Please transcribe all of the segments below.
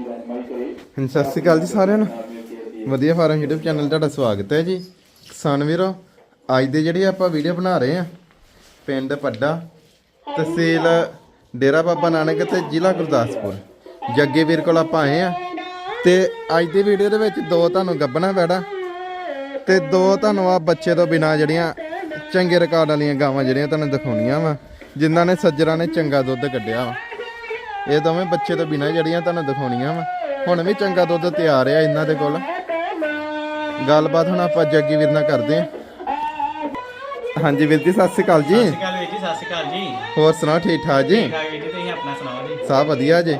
ਹਾਂਜੀ, ਸਤਿ ਸ਼੍ਰੀ ਅਕਾਲ ਜੀ ਸਾਰਿਆਂ ਨੂੰ। ਵਧੀਆ ਫਾਰਮ YouTube ਚੈਨਲ ਤੁਹਾਡਾ ਸਵਾਗਤ ਹੈ ਜੀ। ਕਿਸਾਨ ਵੀਰੋ, ਅੱਜ ਦੇ ਜਿਹੜੀ ਆਪਾਂ ਵੀਡੀਓ ਬਣਾ ਰਹੇ ਆ ਪਿੰਡ ਪੱਡਾ ਤਹਿਸੀਲ ਡੇਰਾ ਬਾਬਾ ਨਾਨਕ ਤੇ ਜ਼ਿਲ੍ਹਾ ਗੁਰਦਾਸਪੁਰ। ਜੱਗੇ ਵੀਰ ਕੋਲ ਆਪਾਂ ਆਏ ਆ ਤੇ ਅੱਜ ਦੀ ਵੀਡੀਓ ਦੇ ਵਿੱਚ ਦੋ ਤੁਹਾਨੂੰ ਗੱਬਣਾ ਬੈੜਾ ਤੇ ਦੋ ਤੁਹਾਨੂੰ ਆ ਬੱਚੇ ਤੋਂ ਬਿਨਾ ਜਿਹੜੀਆਂ ਚੰਗੇ ਰਿਕਾਰਡ ਵਾਲੀਆਂ ਗਾਵਾਂ ਜਿਹੜੀਆਂ ਤੁਹਾਨੂੰ ਦਿਖਾਉਣੀਆਂ ਵਾ, ਜਿਨ੍ਹਾਂ ਨੇ ਸੱਜਰਾਂ ਨੇ ਚੰਗਾ ਦੁੱਧ ਕੱਢਿਆ ਵਾ। ਇਹ ਦੋਵੇਂ ਬੱਚੇ ਤੋਂ ਬਿਨਾ ਜਿਹੜੀਆਂ ਤੁਹਾਨੂੰ ਦਿਖਾਉਣੀਆਂ ਵਾ। ਹੁਣ ਵੀ ਚੰਗਾ ਦੁੱਧ ਤਿਆਰ ਆ ਇਹਨਾਂ ਦੇ ਕੋਲ। ਗੱਲਬਾਤ ਹੁਣ ਆਪਾਂ ਜੱਗੀ ਵੀਰ ਨਾਲ ਕਰਦੇ ਆ। ਹਾਂਜੀ ਵੀਰ ਜੀ ਸਤਿ ਸ਼੍ਰੀ ਅਕਾਲ ਜੀ। ਸਤਿ ਸ਼੍ਰੀ ਅਕਾਲ ਵੀਰ ਜੀ ਸਤਿ ਸ਼੍ਰੀ ਅਕਾਲ ਜੀ। ਹੋਰ ਸੁਣਾਓ ਠੀਕ ਠਾਕ ਜੀ? ਠੀਕ ਠਾਕ ਵੀਰ ਜੀ ਤੁਸੀਂ ਆਪਣਾ ਸੁਣਾਓ ਜੀ? ਸਭ ਵਧੀਆ ਜੀ।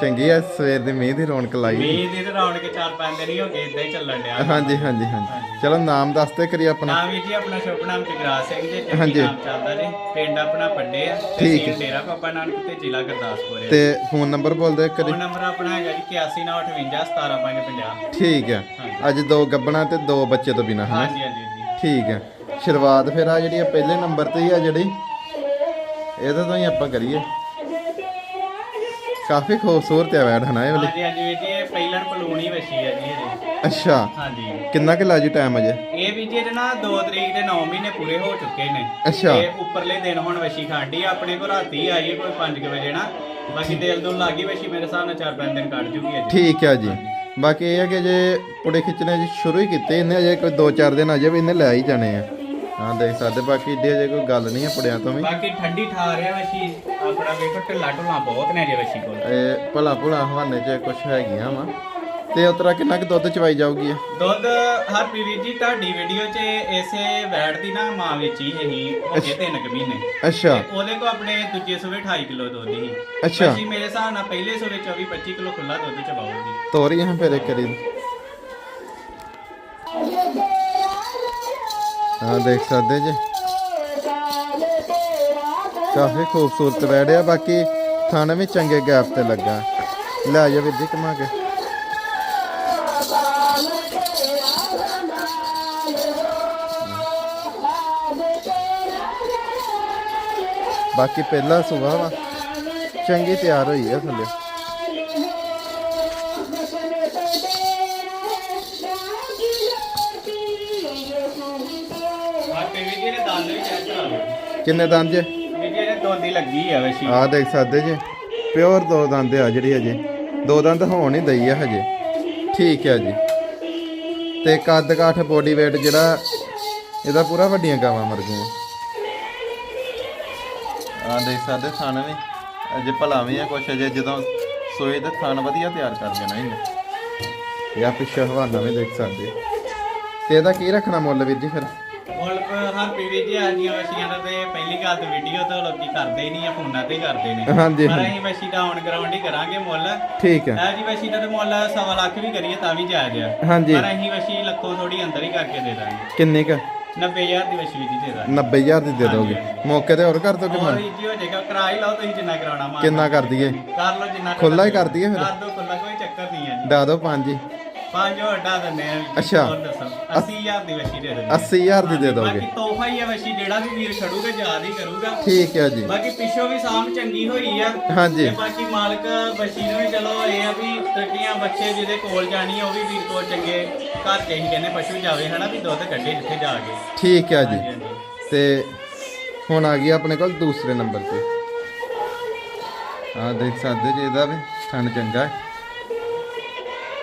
ਚੰਗੀ ਆ ਸਵੇਰ ਦੇ ਮੀਂਹ ਦੀ ਰੌਣਕ ਲਾਈ। ਮੀਂਹ ਦੀ ਤੇ ਰੌਣਕ ਚਾਰ ਪੰਜ ਦਿਨ ਹੀ ਹੋ ਗਏ ਇਦਾਂ ਹੀ ਚੱਲਣ ਡਿਆ। ਹਾਂਜੀ ਹਾਂਜੀ ਹਾਂਜੀ। ਚਲੋ ਨਾਮ ਦੱਸਦੇ ਕਰੀ ਆਪਣਾ। ਨਾਮ ਵੀਰ ਜੀ ਆਪਣਾ ਸ਼ੁਭ ਨਾਮ ਜਗਰਾਜ ਸਿੰਘ ਜੀ ਹਾਂਜੀ। ਨਾਮ ਚੱਲਦਾ ਜੀ। ਪਿੰਡ ਆਪਣਾ ਪੱਡੇ ਆ ਠੀਕ। ਤਹਿਸੀਲ ਡੇਰਾ ਬਾਬਾ ਨਾਨਕ ਤੇ ਜ਼ਿਲ੍ਹਾ ਗੁਰਦਾਸਪੁਰ ਹੈ ਤੇ ਫੋਨ ਨੰਬਰ ਬੋਲ ਦਿਓ ਕਰੀ ਫੋਨ ਨੰਬਰ ਆਪਣਾ ਹੈਗਾ ਜੀ 8198517550 ਠੀਕ ਹੈ। ਅੱਜ ਦੋ ਗੱਬਣਾ ਤੇ ਦੋ ਬੱਚੇ ਤੋਂ ਬਿਨਾ ਹਨਾ? ਹਾਂਜੀ ਹਾਂਜੀ ਜੀ ਠੀਕ ਹੈ। ਸ਼ੁਰੂਆਤ ਫਿਰ ਆ ਜਿਹੜੀ ਆ ਪਹਿਲੇ ਨੰਬਰ ਤੇ ਹੀ ਆ ਜਿਹੜੀ। ਇਹਦੇ ਤੋਂ ਹੀ ਆਪਾਂ ਕਰੀਏ। ਕਾਫੀ ਖੂਬਸੂਰਤ ਹੈ ਵੈੜ ਹਨਾ ਇਹ ਵਾਲੀ? ਹਾਂਜੀ ਹਾਂਜੀ ਵੀਰ ਜੀ ਇਹ ਪਹਿਲਣ ਪਲੂਣੀ ਵਛੀ ਹੈ ਜੀ ਇਹਦੇ। ਅੱਛਾ। ਹਾਂਜੀ। ਕਿੰਨਾ ਕਿ ਲਾਜੂ ਟਾਈਮ ਅਜੇ ਇਹ ਵੀ ਜੀ ਇਹਦੇ ਨਾ 2 ਤਰੀਕ ਦੇ 9 ਮਹੀਨੇ ਪੂਰੇ ਹੋ ਚੁੱਕੇ ਨੇ। ਅੱਛਾ। ਤੇ ਉੱਪਰਲੇ ਦਿਨ ਹੁਣ ਵਸ਼ੀ ਖਾਂਡੀ ਆਪਣੇ ਕੋਲ ਰਾਤੀ ਆਈ ਹੈ ਕੋਈ 5 ਵਜੇ ਨਾ। ਬਾਕੀ ਦਿਲ ਦੁਲ ਲੱਗੀ ਵਸ਼ੀ ਮੇਰੇ ਹਿਸਾਬ ਨਾਲ 4-5 ਦਿਨ ਕੱਢ ਜੂਗੀ ਅੱਜ। ਠੀਕ ਹੈ ਜੀ। ਬਾਕੀ ਇਹ ਹੈ ਕਿ ਜੇ ਪੁੜੇ ਖਿੱਚਣੇ ਜੀ ਸ਼ੁਰੂ ਹੀ ਕੀਤੇ ਇਹਨੇ ਅਜੇ ਕੋਈ 2-4 ਦਿਨ ਅਜੇ ਵੀ ਇਹਨੇ ਲੈ ਹੀ ਜਾਣੇ ਆ। ਹਾਂ ਦੇਖ ਸਕਦੇ ਬਾਕੀ ਏਡੇ ਅਜੇ ਕੋਈ ਗੱਲ ਨਹੀਂ ਹੈ ਪੁੜਿਆਂ ਤੋਂ ਵੀ। ਬਾਕੀ ਠੰਡੀ ਠਾਰ ਹੈ ਵਸ਼ੀ ਆਪਣਾ ਵੇਖੋ ਢਿੱਲਾ ਢੁੱਲਾ ਬਹੁਤ ਨੇ ਜੇ ਵਸ਼ੀ ਕੋਲ। ਇਹ ਭਲਾ ਭੁਲਾ ਹਵਾਨੇ 'ਚ ਕੁਝ ਹੈਗੀਆਂ ਵਾ। ਤੇ ਉਤਰਾ ਕਿੰਨਾ ਕੁ ਦੁੱਧ ਚਵਾਈ ਜਾਊਗੀ? ਦੁੱਧ ਹਰ ਵੀਰ ਜੀ ਤੁਹਾਡੀ ਵੀਡੀਓ 'ਚ ਇਸੇ ਵੈੜ ਦੀ ਨਾ ਮਾਂ ਵਿੱਚ ਹੀ ਇਹੀ ਹੋ ਗਏ ਤਿੰਨ ਕੁ ਮਹੀਨੇ। ਅੱਛਾ। ਤੇ ਉਹਦੇ ਕੋ ਆਪਣੇ ਦੂਜੇ ਸੂਵੇ 28 ਕਿਲੋ ਦੁੱਧ ਹੀ ਅੱਛਾ। ਵਸ਼ੀ ਮੇਰੇ ਹਿਸਾਬ ਨਾਲ ਪਹਿਲੇ ਸੂਵੇ 24 25 ਕਿਲੋ ਖੁੱਲਾ ਦੁੱਧ ਚਵਾਉਗੀ ਤੋਰੀ ਹਾਂ ਫਿਰ ਇੱਕ ਕਰੀ ਹਾਂ ਦੇਖ ਸਕਦੇ ਜੀ। ਕਾਫੀ ਖੂਬਸੂਰਤ ਬੈੜਿਆ ਬਾਕੀ ਥਾਣੇ ਵੀ ਚੰਗੇ ਗੈਪ ਤੇ ਲੱਗਾ। ਲੈ ਜਾ ਵੀਰ ਜੀ ਕਮਾ ਕੇ। ਬਾਕੀ ਪਹਿਲਾ ਸੁਬਾਹ ਵਾ। ਚੰਗੀ ਤਿਆਰ ਹੋਈ ਆ ਥੱਲੇ। ਵੀਰ ਜੀ ਨੇ ਦੰਦ ਵੀ ਚੈੱਕ ਕਰਾ ਲਓ। ਕਿੰਨੇ ਦੰਦ ਜੇ? ਵੀਰ ਜੀ ਲੱਗੀ ਆ ਵਸ਼ੀ। ਆ ਦੇਖ ਸਕਦੇ ਜੀ। ਪਿਓਰ ਦੋ ਦੰਦ ਆ ਜਿਹੜੀ ਹਜੇ। ਦੋ ਦੰਦ ਹੋਣ ਹੀ ਦਈ ਆ ਹਜੇ। ਠੀਕ ਹੈ ਜੀ। ਤੇ ਕੱਦ ਕਾਠ ਬੋਡੀ weight ਜਿਹੜਾ ਇਹਦਾ ਪੂਰਾ ਵੱਡੀਆਂ ਗਾਵਾਂ ਵਰਗੀਆਂ ਆ ਦੇਖ ਸਕਦੇ ਥਣ ਵੀ। ਅਜੇ ਭਲਾ ਵੀ ਆ ਕੁਛ ਅਜੇ ਜਦੋਂ ਸੋਏ ਤੇ ਥਣ ਵਧੀਆ ਤਿਆਰ ਕਰ ਦੇਣਾ ਇਹਨੇ। ਜਾਂ ਪਿੱਛੇ ਹਵਾਨਾ ਵੀ ਦੇਖ ਸਕਦੇ। ਤੇ ਇਹਦਾ ਕੀ ਰੱਖਣਾ ਮੁੱਲ ਵੀਰ ਜੀ ਫਿਰ? ਮੁੱਲ ਹਰ ਪੀਵੀ ਜੀ ਵਸ਼ੀਆਂ ਦਾ ਤੇ ਪਹਿਲੀ ਗੱਲ ਤੇ ਵੀਡੀਓ ਤੋਂ ਲੋਕੀ ਕਰਦੇ ਹੀ ਨਹੀਂ ਆ ਫੋਨਾਂ ਤੇ ਕਰਦੇ ਨੇ। ਹਾਂਜੀ, ਪਰ ਹਾਂਜੀ। ਅਸੀਂ ਵਸ਼ੀ ਦਾ ਔਨ ਗਰਾਊਂਡ ਹੀ ਕਰਾਂਗੇ ਮੁੱਲ। ਠੀਕ ਹੈ। ਇਹ ਜੀ ਵਸ਼ੀ ਦਾ ਤੇ ਮੁੱਲ ਸਵਾ ਲੱਖ ਵੀ ਕਰੀਏ ਤਾਂ ਵੀ ਜਾਇਜ਼ ਆ। ਹਾਂਜੀ। ਪਰ ਅਸੀਂ ਵਸ਼ੀ ਲੱਖੋਂ ਥੋੜੀ ਅੰਦਰ ਹੀ ਕਰਕੇ ਦੇ ਦਾਂਗੇ। ਕਿੰਨੇ ਕ? 90000 ਦੀ ਵਸ਼ੀ ਵੀ ਜੀ ਦੇ ਦਾਂਗੇ। 90000 ਦੀ ਦੇ ਦੋਗੇ। ਮੌਕੇ ਤੇ ਹੋਰ ਕਰ ਦੋ ਕਿ ਹੋਰ ਮਨ ਜੀ ਹੋ ਜਾਏਗਾ। ਕਰਾ ਹੀ ਲਓ ਤੁਸੀਂ ਜਿੰਨਾ ਕਰਾਉਣਾ ਮਾਰ ਕਿੰਨਾ ਕਰ ਦਈਏ? ਕਰ ਲਓ ਜਿੰਨਾ ਖੁੱਲਾ ਹੀ ਕਰ ਦਈਏ ਫਿਰ? ਕਰ ਦੋ ਖੁੱਲਾ ਕੋਈ ਚੱਕਰ ਨਹੀਂ ਹੈ ਜੀ। ਡਾ ਦੋ ਪੰਜ ਹੀ। ਪੰਜ ਹੋਰ ਡਾ ਦਿੰਦੇ ਆ। ਜੀ। ਅੱਛਾ। ਹੋਰ ਦੱਸੋ? 80000 ਦੀ ਵਸ਼ੀ ਦੇ ਦਿੰਦੇ 80000 ਦੀ ਦੇ ਦੋਗੇ। ਬਾਕੀ ਤੋਹਫਾ ਹੀ ਆ ਵਸ਼ੀ ਜਿਹੜਾ ਵੀ ਵੀਰ ਖੜੂਗਾ ਯਾਦ ਹੀ ਕਰੂਗਾ। ਠੀਕ ਹੈ ਜੀ। ਬਾਕੀ ਪਿੱਛੋਂ ਵੀ ਸਾਂਭ ਚੰਗੀ ਹੋਈ ਆ। ਹਾਂਜੀ। ਤੇ ਬਾਕੀ ਮਾਲਕ ਨੂੰ ਵੀ ਚਲੋ ਇਹ ਆ ਵੀ ਤੱਕੀਆਂ ਬੱਚੇ ਜਿਹਦੇ ਕੋਲ ਜਾਣੀ ਆ ਉਹ ਵੀ ਵੀਰ ਕੋਲ ਚੰਗੇ ਘਰ ਚ ਹੀ ਕਹਿੰਦੇ ਪਸ਼ੂ ਜਾਵੇ ਹਨਾ ਵੀ ਦੁੱਧ ਕੱਢੇ ਜਿੱਥੇ ਜਾ ਕੇ। ਠੀਕ ਹੈ ਜੀ। ਹਾਂਜੀ ਹਾਂਜੀ। ਤੇ ਹੁਣ ਆ ਗਈ ਆਪਣੇ ਕੋਲ ਦੂਸਰੇ ਨੰਬਰ ਤੇ। ਆ ਦੇਖ ਸਕਦੇ ਜੀ ਇਹਦਾ ਵੀ ਥਣ ਚੰਗਾ ਹੈ।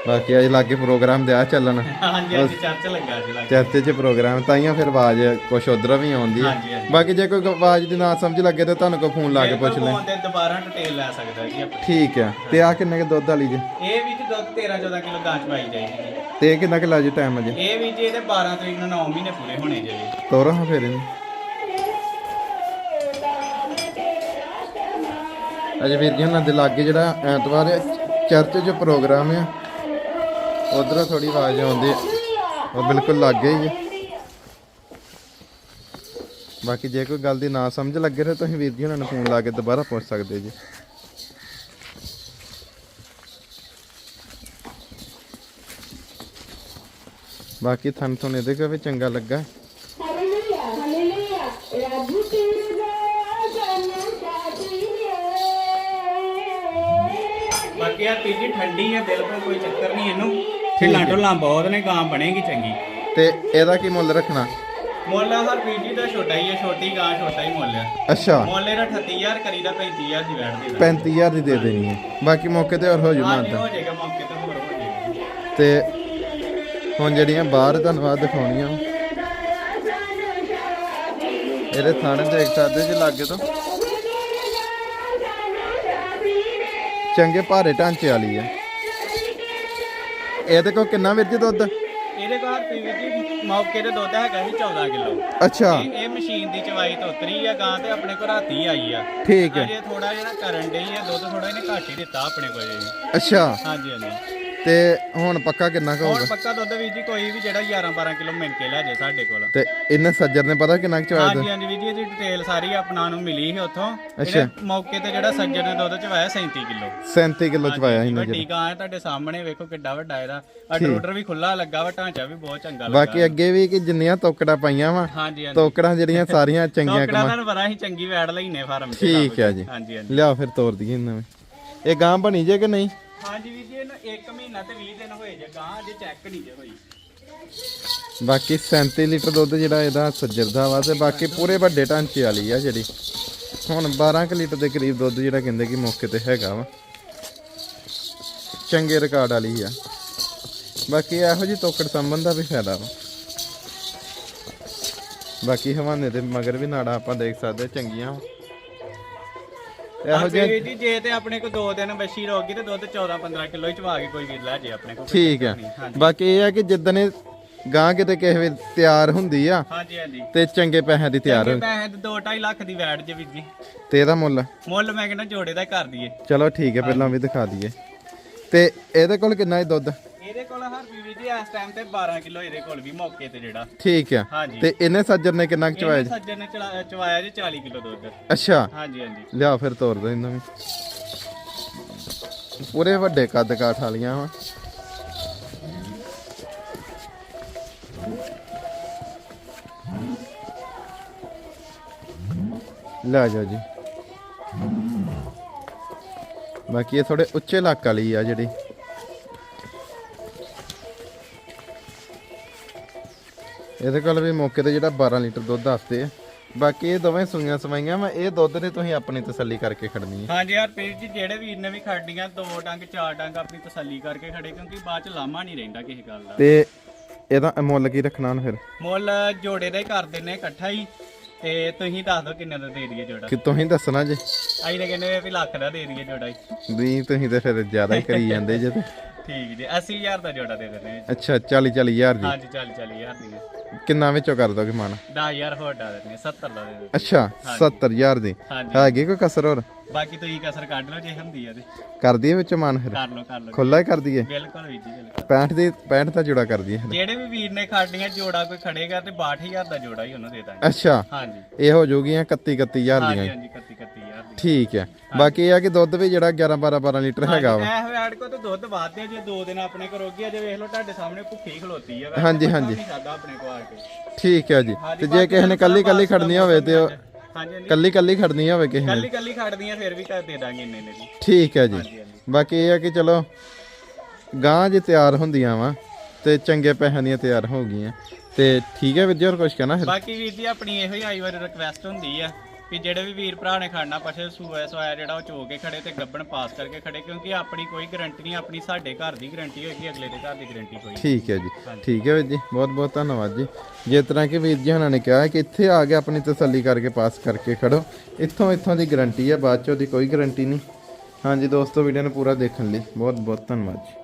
ਬਾਕੀ ਅੱਜ ਲਾਗੇ ਪ੍ਰੋਗਰਾਮ ਦੇ ਆ ਚੱਲਣ। ਹਾਂਜੀ ਹਾਂਜੀ ਚਰਚ ਲੱਗਾ ਜੀ ਲੱਗਾ। ਚਰਚੇ 'ਚ ਪ੍ਰੋਗਰਾਮ ਤਾਈਆਂ ਫਿਰ ਆਵਾਜ਼ ਕੁਛ ਉਧਰੋਂ ਵੀ ਆਉਂਦੀ ਹੈ। ਬਾਕੀ ਜੇ ਕੋਈ ਆਵਾਜ਼ ਦੀ ਨਾ ਸਮਝ ਲੱਗੇ ਤਾਂ ਤੁਹਾਨੂੰ ਕੋਈ ਫੋਨ ਲਾ ਕੇ ਪੁੱਛ ਲੈ। ਫੋਨ ਤੇ ਦੁਬਾਰਾ ਡਿਟੇਲ ਲੈ ਸਕਦਾ ਜੀ ਠੀਕ ਹੈ ਤੇ ਆ ਕਿੰਨੇ ਕੁ ਦੁੱਧ ਵਾਲੀ ਜੀ? ਇਹ ਵੀ ਜੀ ਦੁੱਧ 13 14 ਕਿਲੋ ਗਾਂ ਚ ਪਾਈ ਜਾਏਗੀ ਤੇ ਇਹ ਕਿੰਨਾ ਕੁ ਲਾਜੂ ਟਾਈਮ ਅਜੇ ਇਹ ਵੀ ਜੀ ਇਹਦੇ 12 ਤਰੀਕ ਨੂੰ 9 ਮਹੀਨੇ ਪੂਰੇ ਹੋਣੇ ਜੀ। ਤੋਰਾ ਹਾਂ ਫਿਰ ਇਹਨੂੰ। ਅਜੇ ਵੀਰ ਜੀ ਉਹਨਾਂ ਦੇ ਲਾਗੇ ਜਿਹੜਾ ਐਤਵਾਰ ਚਰਚ 'ਚ ਪ੍ਰੋਗਰਾਮ ਆ। ਉਧਰੋਂ ਥੋੜੀ ਆਵਾਜ਼ ਆਉਂਦੀ ਉਹ ਬਿਲਕੁਲ ਲਾਗੇ ਹੀ ਹੈ ਬਾਕੀ ਜੇ ਕੋਈ ਗੱਲ ਦੀ ਨਾ ਸਮਝ ਲੱਗੇ ਤਾਂ ਤੁਸੀਂ ਵੀਰ ਜੀ ਉਹਨਾਂ ਨੂੰ ਫੋਨ ਲਾ ਕੇ ਦੁਬਾਰਾ ਪੁੱਛ ਸਕਦੇ ਜੀ। ਬਾਕੀ ਥਨ ਤੁਹਾਨੂੰ ਇਹਦੇ ਕੋਲ ਵੀ ਚੰਗਾ ਲੱਗਾ। ਬਾਕੀ ਆ ਤੀਜੀ ਠੰਡੀ ਹੈ ਬਿਲਕੁਲ ਕੋਈ ਚੱਕਰ ਨਹੀਂ ਇਹਨੂੰ। ਢਿੱਲਾਂ ਢੁੱਲਾਂ ਬਹੁਤ ਨੇ ਗਾਂ ਬਣੇਗੀ ਚੰਗੀ। ਤੇ ਇਹਦਾ ਕੀ ਮੁੱਲ ਰੱਖਣਾ? ਮੁੱਲ ਹਰ ਪੀਜੀ ਦਾ ਛੋਟਾ ਹੀ ਹੈ ਛੋਟੀ ਗਾਂ ਛੋਟਾ ਹੀ ਮੁੱਲ ਹੈ ਅੱਛਾ। ਮੁੱਲ ਇਹਦਾ 38000 ਕਰੀਦਾ 35000 ਦੀ ਵੈਟ ਦੇ 35000 ਦੀ। ਦੇ ਦੇਣੀ ਹੈ। ਬਾਕੀ ਮੌਕੇ ਤੇ ਹੋਰ ਹੋ ਜੂ ਹਾਂਜੀ ਮਾਨਤਾ। ਹੋ ਜਾਏਗਾ ਮੌਕੇ ਤੇ ਹੋਰ ਹੋ ਜਾਏਗਾ। ਤੇ ਹੁਣ ਜਿਹੜੀਆਂ ਬਾਹਰ ਧੰਨਵਾਦ ਦਿਖਾਉਣੀਆਂ। ਇਹਦੇ ਥਾਣੇ ਦੇਖ ਸਕਦੇ ਜੀ ਲਾਗੇ ਤੋਂ। ਚੰਗੇ ਭਾਰੇ ਢਾਂਚੇ ਵਾਲੀ ਹੈ ਇਹਦੇ ਕੋਲ ਕਿੰਨਾ ਵੀਰ ਜੀ ਦੁੱਧ? ਇਹਦੇ ਕੋਲ ਪੀਵੀਜੀ ਮੌਕੇ ਤੇ ਦੁੱਧ ਹੈਗਾ ਸੀ 14 ਕਿਲੋ। ਅੱਛਾ। ਇਹ ਇਹ ਮਸ਼ੀਨ ਦੀ ਚਵਾਈ ਤੋਂ ਉਤਰੀ ਆ ਗਾਂ ਤੇ ਆਪਣੇ ਕੋਲ ਰਾਤੀ ਆਈ ਆ। ਠੀਕ ਹੈ। ਅਜੇ ਥੋੜਾ ਜਿਹੜਾ ਕਰਨ ਡਈ ਆ ਦੁੱਧ ਥੋੜਾ ਇਹਨੇ ਘੱਟ ਹੀ ਦਿੱਤਾ ਆਪਣੇ ਕੋਲ ਜੀ। ਅੱਛਾ। ਹਾਂਜੀ ਹਾਂਜੀ। ਤੇ ਹੁਣ ਪੱਕਾ ਕਿੰਨਾ ਕੁ ਹੁਣ ਹੋਊਗਾ? ਪੱਕਾ ਦੁੱਧ ਵੀ ਜੀ ਕੋਈ ਵੀ ਜਿਹੜਾ 11 12 ਕਿਲੋ ਮਿਲ ਕੇ ਲੈ ਜੇ ਸਾਡੇ ਕੋਲ। ਤੇ ਇਹਨੇ ਸੱਜਰ ਨੇ ਪਤਾ ਕਿੰਨਾ ਕੁ ਚਵਾਇਆ ਹਾਂਜੀ ਹਾਂਜੀ ਵੀ ਜੀ ਇਹਦੀ ਡਿਟੇਲ ਸਾਰੀ ਆਪਣਾ ਨੂੰ ਮਿਲੀ ਸੀ ਉੱਥੋਂ। ਇਹਨੇ ਮੌਕੇ ਤੇ ਜਿਹੜਾ ਸੱਜਣ ਨੇ ਦੁੱਧ ਚਵਾਇਆ 37 ਕਿਲੋ। 37 ਕਿਲੋ ਚਵਾਇਆ ਇਹਨੇ ਵੱਡੀ ਗਾਂ ਹੈ ਤੁਹਾਡੇ ਸਾਹਮਣੇ ਵੇਖੋ ਕਿੱਡਾ ਵੱਡਾ ਇਹਦਾ। ਅਡਰੂਡਰ ਵੀ ਖੁੱਲਾ ਲੱਗਾ ਵਾ ਢਾਂਚਾ ਵੀ ਬਹੁਤ ਚੰਗਾ ਲੱਗਾ। ਬਾਕੀ ਅੱਗੇ ਵੀ ਕਿ ਜਿੰਨੀਆਂ ਤੋਕੜਾਂ ਪਾਈਆਂ ਵਾ ਹਾਂਜੀ ਹਾਂਜੀ। ਤੋਕੜਾਂ ਜਿਹੜੀਆਂ ਸਾਰੀਆਂ ਚੰਗੀਆਂ ਕਮਾ। ਤੁਹਾਨੂੰ ਪਤਾ ਅਸੀਂ ਚੰਗੀ ਵੈੜ ਲੈਨੇ ਫਾਰਮ ਚ ਠੀਕ ਹੈ ਜੀ। ਹਾਂਜੀ ਹਾਂਜੀ। ਲਿਆ ਫਿਰ ਤੋਰ ਦਈਏ ਇਹਨਾਂ ਵਿੱਚ ਇਹ ਗਾਂ ਬਣੀ ਜੇ ਕਿ ਨਹੀਂ? ਹਾਂਜੀ ਵੀਰ ਜੀ, ਇਹਨੂੰ 1 ਮਹੀਨਾ ਤੇ 20 ਦਿਨ ਹੋਏ ਜੇ ਗਾਂ ਅਜੇ ਚੈੱਕ ਨਹੀਂ ਜੇ ਹੋਈ। ਬਾਕੀ 37 ਲੀਟਰ ਦੁੱਧ ਜਿਹੜਾ ਇਹਦਾ ਸੱਜਰ ਦਾ ਵਾ ਤੇ ਬਾਕੀ ਪੂਰੇ ਵੱਡੇ ਢਾਂਚੇ ਵਾਲੀ ਆ ਜਿਹੜੀ। ਹੁਣ 12 ਕੁ ਲੀਟਰ ਦੇ ਕਰੀਬ ਦੁੱਧ ਜਿਹੜਾ ਕਹਿੰਦੇ ਕਿ ਮੌਕੇ ਤੇ ਹੈਗਾ ਵਾ। ਚੰਗੇ ਰਿਕਾਰਡ ਵਾਲੀ ਆ। ਬਾਕੀ ਇਹੋ ਜੀ ਤੋਕੜ ਸੰਬੰਧ ਦਾ ਵੀ ਫਾਇਦਾ ਵਾ। ਬਾਕੀ ਹਵਾਨੇ ਦੇ ਮਗਰ ਵੀ ਨਾੜਾ ਆਪਾਂ ਦੇਖ ਸਕਦੇ ਚੰਗੀਆਂ ਇਹੋ ਇਹੋ ਜਿਹੇ ਜੀ ਜੇ ਤੇ ਆਪਣੇ ਕੋਲ 2 ਦਿਨ ਬੱਛੀ ਰਹੂਗੀ ਤੇ ਦੁੱਧ 14 15 ਕਿਲੋ ਹੀ ਚਵਾ ਕੇ ਕੋਈ ਵੀਰ ਲੈ ਜੇ ਆਪਣੇ ਕੋਲ ਠੀਕ ਹੈ। ਹਾਂਜੀ। ਬਾਕੀ ਇਹ ਆ ਕਿ ਜਿੱਦਣ ਇਹ ਗਾਂ ਕਿਤੇ ਕਿਸੇ ਤਿਆਰ ਹੁੰਦੀ ਆ ਹਾਂਜੀ ਹਾਂਜੀ। ਤੇ ਚੰਗੇ ਪੈਸਿਆਂ ਦੀ ਤਿਆਰ ਹੋ ਪੈਸੇ ਤੇ 2.5 ਲੱਖ ਦੀ ਵੈਟ ਜੇ ਵੀਰ ਜੀ। ਤੇ ਇਹਦਾ ਮੁੱਲ? ਮੁੱਲ ਮੈਂ ਕਹਿੰਦਾ ਜੋੜੇ ਦਾ ਕਰ ਦਈਏ। ਚਲੋ ਠੀਕ ਹੈ ਪਹਿਲਾਂ ਵੀ ਦਿਖਾ ਦਈਏ। ਤੇ ਇਹਦੇ ਕੋਲ ਕਿੰਨਾ ਹੈ ਦੁੱਧ? ਇਹਦੇ ਕੋਲ ਹਰ ਵੀਰ ਜੀ ਇਸ ਟਾਈਮ ਤੇ 12 ਕਿਲੋ ਇਹਦੇ ਕੋਲ ਵੀ ਮੌਕੇ ਤੇ ਜਿਹੜਾ। ਠੀਕ ਆ। ਹਾਂਜੀ। ਤੇ ਇਹਨੇ ਸੱਜਰ ਨੇ ਕਿੰਨਾ ਕੁ ਚਵਾਇਆ ਇਹਨੇ ਜੀ? ਸੱਜਣ ਨੇ ਚਲਾ- ਚਵਾਇਆ ਜੀ 40 ਕਿਲੋ ਦੁੱਧ। ਅੱਛਾ। ਹਾਂਜੀ ਹਾਂਜੀ। ਲਿਆ ਫਿਰ ਤੋਰ ਦੋ ਇਹਨਾਂ ਵੀ। ਪੂਰੇ ਵੱਡੇ ਕੱਦ ਕਾਠ ਵਾਲੀਆਂ ਵਾ। ਲੈ ਜਾਓ ਜੀ। ਬਾਕੀ ਇਹ ਥੋੜੇ ਉੱਚੇ ਇਲਾਕੇ ਵਾਲੀ ਆ ਜਿਹੜੀ। ਇਹਦੇ ਕੋਲ ਵੀ ਮੌਕੇ ਤੇ ਜਿਹੜਾ 12 ਲੀਟਰ ਦੁੱਧ ਦੱਸਦੇ ਆ। ਬਾਕੀ ਇਹ ਦੋਵੇਂ ਸੂਈਆਂ ਸਵਾਈਆਂ ਵਾ ਇਹ ਦੁੱਧ ਨੇ ਤੁਸੀਂ ਆਪਣੀ ਤਸੱਲੀ ਕਰਕੇ ਖੜਨੀ ਹੈ ਹਾਂਜੀ ਯਾਰ ਪੀਰ ਜੀ ਜਿਹੜੇ ਵੀਰ ਨੇ ਵੀ ਖੜਨੀਆਂ ਦੋ ਡੰਗ ਚਾਰ ਡੰਗ ਆਪਣੀ ਤਸੱਲੀ ਕਰਕੇ ਖੜੇ ਕਿਉਂਕਿ ਬਾਅਦ ਚ ਲਾਮਾ ਨਹੀਂ ਰਹਿੰਦਾ ਕਿਸੇ ਗੱਲ ਦਾ। ਤੇ ਇਹਦਾ ਮੁੱਲ ਕੀ ਰੱਖਣਾ ਹੁਣ ਫਿਰ? ਮੁੱਲ ਜੋੜੇ ਦਾ ਹੀ ਕਰ ਦਿੰਨੇ ਇਕੱਠਾ ਹੀ ਤੇ ਤੁਸੀਂ ਦੱਸ ਦਿਓ ਕਿੰਨੇ ਦਾ ਦੇ ਦਈਏ ਜੋੜਾ। ਕਿ ਤੁਸੀਂ ਦੱਸਣਾ ਜੇ। ਅਸੀਂ ਤਾਂ ਕਹਿੰਦੇ ਵੀ ਲੱਖ ਦਾ ਦੇ ਦਈਏ ਜੋੜਾ ਹੀ। ਵੀ ਤੁਸੀਂ ਤੇ ਫਿਰ ਜ਼ਿਆਦਾ ਹੀ ਕਰੀ ਜਾਂਦੇ ਜੇ ਤੇ। ਠੀਕ ਜੀ 80000 ਦਾ ਜੋੜਾ ਦੇ ਦਿੰਦੇ ਹਾਂ। ਅੱਛਾ 40 40 ਹਜ਼ਾਰ ਜੀ ਹਾਂਜੀ 40 40000 ਦੀ ਕਿੰਨਾ ਵਿੱਚੋਂ ਕਰ ਦੋਗੇ ਮਨ? 10000 ਹੋਰ ਡਾ ਦਿੰਦੇ ਹਾਂ, 70 ਦਾ ਦੇ ਦਿੰਦੇ ਅੱਛਾ 70000 ਦੀ। ਹਾਂਜੀ। ਹੈਗੀ ਕੋਈ ਕਸਰ ਹੋਰ? ਬਾਕੀ ਤੁਸੀਂ ਕਸਰ ਕੱਢ ਲਓ ਜੇ ਹੁੰਦੀ ਆ ਤੇ। ਕਰ ਦਈਏ ਵਿੱਚੋਂ ਮਨ ਫਿਰ? ਕਰ ਲਓ ਕਰ ਲਓ। ਖੁੱਲਾ ਹੀ ਕਰ ਦਈਏ? ਬਿਲਕੁਲ ਵੀ ਜੀ ਬਿਲਕੁਲ। 65 ਦੀ 65 ਦਾ ਜੁੜਾ ਕਰ ਦਈਏ ਫਿਰ। ਜਿਹੜੇ ਵੀ ਵੀਰ ਨੇ ਖੜਨੀਆਂ ਜੋੜਾ ਕੋਈ ਖੜੇਗਾ ਤੇ 62000 ਦਾ ਜੋੜਾ ਹੀ ਉਹਨੂੰ ਦੇ ਦਾਂਗੇ। ਅੱਛਾ। ਹਾਂਜੀ। ਇਹ ਹੋ ਜਾਊਗੀਆਂ 31 31000 ਹਾਂਜੀ ਦੀਆਂ। ਹਾਂਜੀ 31 31000 ਦੀ ਠੀਕ ਹੈ। ਬਾਕੀ ਇਹ ਆ ਕਿ ਦੁੱਧ ਵੀ ਜਿਹੜਾ 11 12 12 ਲੀਟਰ ਹੈਗਾ ਵਾ। ਇਹ ਹੋਇਆ ਕੋ ਤੇ ਦੁੱਧ ਵਾਧੇ ਜੇ ਦੋ ਦਿਨ ਆਪਣੇ ਕੋਲ ਰੋਗੀ ਅਜੇ ਵੇਖ ਲਓ ਤੁਹਾਡੇ ਸਾਹਮਣੇ ਭੁੱਖੀ ਖਲੋਤੀ ਆ ਹਾਂਜੀ, ਹਾਂਜੀ। ਨਹੀਂ ਖਾਦਾ ਆਪਣੇ ਕੋਲ ਆ ਕੇ। ਠੀਕ ਹੈ ਜੀ। ਹਾਂਜੀ, ਤੇ ਜੇ ਕਿਸੇ ਨੇ ਕੱਲੀ ਕੱਲੀ ਖੜਨੀ ਹੋਵੇ ਤੇ ਉਹ- ਹਾਂਜੀ ਹਾਂਜੀ। ਕੱਲੀ ਕੱਲੀ ਖੜਨੀ ਹੋਵੇ ਕਿਸੇ ਨੇ। ਕੱਲੀ ਕੱਲੀ ਖੜਦੀਆਂ ਫਿਰ ਵੀ ਕਰ ਦੇ ਦਾਂਗੇ ਇੰਨੇ ਨੇ ਜੀ ਠੀਕ ਹੈ ਜੀ। ਹਾਂਜੀ ਹਾਂਜੀ। ਬਾਕੀ ਇਹ ਆ ਕਿ ਚਲੋ ਗਾਂ ਜੇ ਤਿਆਰ ਹੁੰਦੀਆਂ ਵਾ ਤੇ ਚੰਗੇ ਪੈਸਿਆਂ ਦੀਆਂ ਤਿਆਰ ਹੋ ਗਈਆਂ। ਤੇ ਠੀਕ ਹੈ ਵੀਰ ਜੀ ਹੋਰ ਕੁਝ ਕਹਿਣਾ ਫਿਰ ਬਾਕੀ ਵੀਰ ਜੀ ਆਪਣੀ ਇਹੋ ਹੀ ਆਈ ਵਾਰ ਰਿਕਵੈਸਟ ਹੁੰਦੀ ਆ। ਕਿ ਜਿਹੜੇ ਵੀ ਵੀਰ ਭਰਾ ਨੇ ਖੜਨਾ ਪਛੇ ਸੂਆ ਸਵਾਇਆ ਜਿਹੜਾ ਉਹ ਚੋ ਕੇ ਖੜੇ ਤੇ ਗੱਬਣ ਪਾਸ ਕਰਕੇ ਖੜੇ ਕਿਉਂਕਿ ਆਪਣੀ ਕੋਈ ਗਾਰੰਟੀ ਨਹੀਂ ਆਪਣੀ ਸਾਡੇ ਘਰ ਦੀ ਗਾਰੰਟੀ ਹੋਏਗੀ ਅਗਲੇ ਦੇ ਘਰ ਦੀ ਗਾਰੰਟੀ ਕੋਈ ਨਹੀਂ। ਠੀਕ ਹੈ ਜੀ ਠੀਕ ਹੈ ਵੀਰ ਜੀ ਬਹੁਤ ਬਹੁਤ ਧੰਨਵਾਦ ਜੀ। ਜਿਸ ਤਰ੍ਹਾਂ ਕਿ ਵੀਰ ਜੀ ਹੁਣਾਂ ਨੇ ਕਿਹਾ ਕਿ ਇੱਥੇ ਆ ਕੇ ਆਪਣੀ ਤਸੱਲੀ ਕਰਕੇ ਪਾਸ ਕਰਕੇ ਖੜੋ। ਇੱਥੋਂ ਇੱਥੋਂ ਦੀ ਗਾਰੰਟੀ ਹੈ ਬਾਅਦ ਚੋਂ ਦੀ ਕੋਈ ਗਾਰੰਟੀ ਨਹੀਂ। ਹਾਂਜੀ ਦੋਸਤੋ ਵੀਡੀਓ ਨੂੰ ਪੂਰਾ ਦੇਖਣ ਲਈ ਬਹੁਤ ਬਹੁਤ ਧੰਨਵਾਦ ਜੀ।